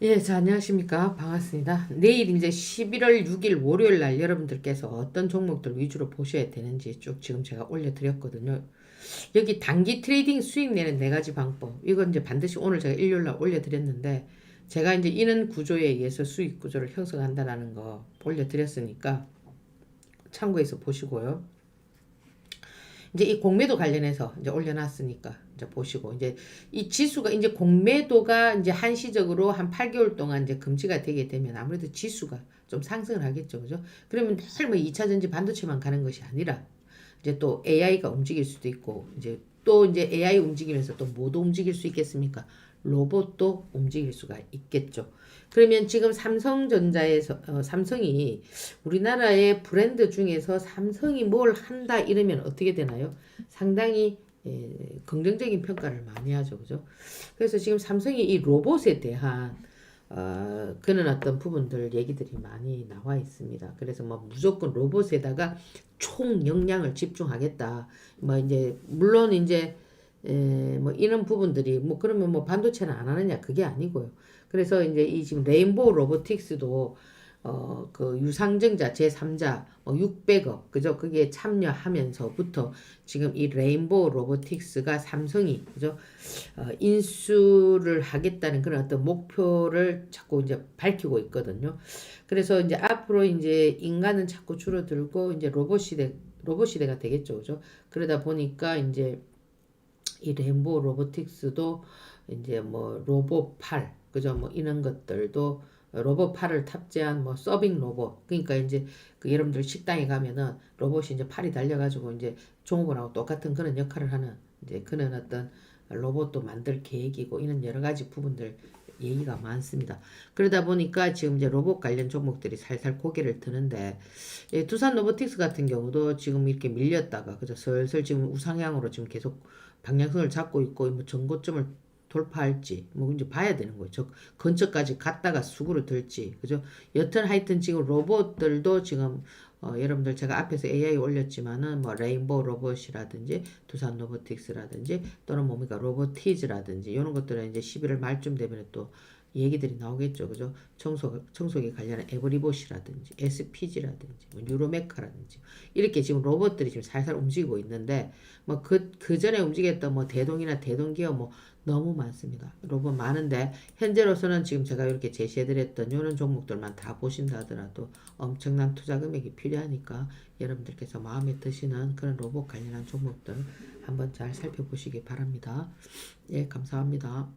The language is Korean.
예, 자, 안녕하십니까. 반갑습니다. 내일 이제 11월 6일 월요일 날 여러분들께서 어떤 종목들 위주로 보셔야 되는지 쭉 지금 제가 올려드렸거든요. 여기 단기 트레이딩 수익 내는 네 가지 방법. 이건 이제 반드시 오늘 제가 일요일 날 올려드렸는데 제가 이제 이는 구조에 의해서 수익 구조를 형성한다라는 거 올려드렸으니까 참고해서 보시고요. 이제 이 공매도 관련해서 이제 올려놨으니까 이제 보시고 이제 이 지수가 이제 공매도가 이제 한시적으로 한 8개월 동안 이제 금지가 되게 되면 아무래도 지수가 좀 상승을 하겠죠, 그죠? 그러면 늘 뭐 2차 전지 반도체만 가는 것이 아니라 이제 또 AI가 움직일 수도 있고 이제 또 이제 AI 움직이면서 또 뭐도 움직일 수 있겠습니까? 로봇도 움직일 수가 있겠죠. 그러면 지금 삼성전자에서 어, 삼성이 우리나라의 브랜드 중에서 삼성이 뭘 한다 이러면 어떻게 되나요? 상당히 예, 긍정적인 평가를 많이 하죠, 그죠? 그래서 지금 삼성이 이 로봇에 대한 어, 그런 어떤 부분들 얘기들이 많이 나와 있습니다. 그래서 뭐 무조건 로봇에다가 총 역량을 집중하겠다. 뭐 이제 물론 이제 에, 뭐 이런 부분들이 뭐 그러면 뭐 반도체는 안 하느냐 그게 아니고요. 그래서 이제 이 지금 레인보우 로보틱스도 어, 그 유상증자 제3자 뭐 600억 그죠? 그게 참여하면서부터 지금 이 레인보우 로보틱스가 삼성이 그죠? 어, 인수를 하겠다는 그런 어떤 목표를 자꾸 이제 밝히고 있거든요. 그래서 이제 앞으로 이제 인간은 자꾸 줄어들고 이제 로봇 시대 로봇 시대가 되겠죠. 그죠? 그러다 보니까 이제 이 레인보우 로보틱스도 이제 뭐 로봇 팔 그죠? 뭐 이런 것들도 로봇 팔을 탑재한 뭐 서빙 로봇 그러니까 이제 그 여러분들 식당에 가면은 로봇이 이제 팔이 달려가지고 이제 종업원하고 똑같은 그런 역할을 하는 이제 그런 어떤 로봇도 만들 계획이고 이런 여러 가지 부분들 얘기가 많습니다. 그러다 보니까 지금 이제 로봇 관련 종목들이 살살 고개를 드는데 예, 두산 로보틱스 같은 경우도 지금 이렇게 밀렸다가 그죠 슬슬 지금 우상향으로 지금 계속 방향성을 잡고 있고 뭐 전고점을 돌파할지 뭐 이제 봐야 되는 거예요. 저 근처까지 갔다가 수구를 들지 그죠? 여튼 하여튼 지금 로봇들도 지금 어, 여러분들 제가 앞에서 AI 올렸지만은 뭐 레인보우 로봇이라든지 두산 로보틱스라든지 또는 뭡니까 로보티즈라든지 이런 것들은 이제 11월 말쯤 되면 또 얘기들이 나오겠죠. 그죠? 청소, 청소기 관련한 에브리봇이라든지 SPG라든지 뭐 뉴로메카라든지 이렇게 지금 로봇들이 지금 살살 움직이고 있는데 뭐 그, 그 전에 움직였던 뭐 대동이나 대동기업 뭐 너무 많습니다. 로봇 많은데 현재로서는 지금 제가 이렇게 제시해드렸던 이런 종목들만 다 보신다 하더라도 엄청난 투자 금액이 필요하니까 여러분들께서 마음에 드시는 그런 로봇 관련한 종목들 한번 잘 살펴보시기 바랍니다. 예, 감사합니다.